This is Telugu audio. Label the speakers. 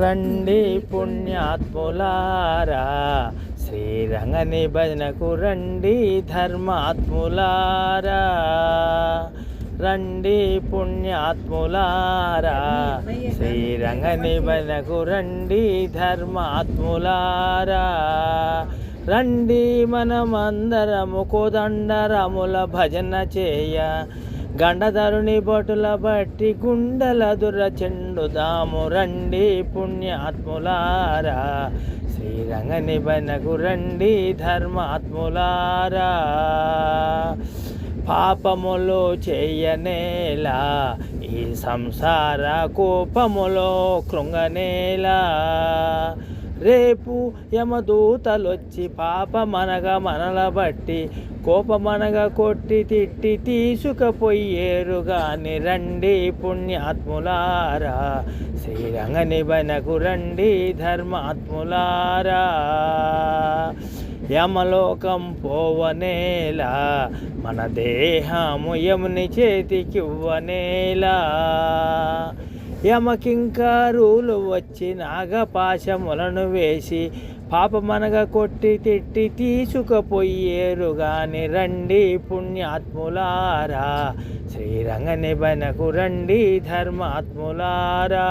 Speaker 1: రండి పుణ్యాత్ములారా. శ్రీరంగ నిభజనకు రండి ధర్మాత్ములారా. రండి పుణ్యాత్ములారా. శ్రీరంగ నిభజనకు రండి ధర్మాత్ములారా. రండి మనమందరము కోదండరముల భజన చేయ. గండధరుని బొటుల బట్టి గుండెల దుర చెండుదాము. రండి పుణ్యాత్ములారా శ్రీరంగ నిబనకు రండి ధర్మాత్ములారా. పాపములు చేయనేలా ఈ సంసార కోపములో కృంగనేలా. రేపు యమదూతలొచ్చి పాపమనగ మనల బట్టి కోపమనగ కొట్టి తిట్టి తీసుకపోయేరుగాని రండి పుణ్యాత్ములారా. శ్రీరంగ నిబనకు రండి ధర్మాత్ములారా. యమలోకం పోవనేలా మన దేహము యముని చేతికివ్వనేలా యమకింకారులు వచ్చి నాగపాశములను వేసి పాపమనగ కొట్టి తిట్టి తీసుకుపోయేరు గాని రండి పుణ్యాత్ములారా. శ్రీరంగ నిబనకు రండి ధర్మాత్ములారా.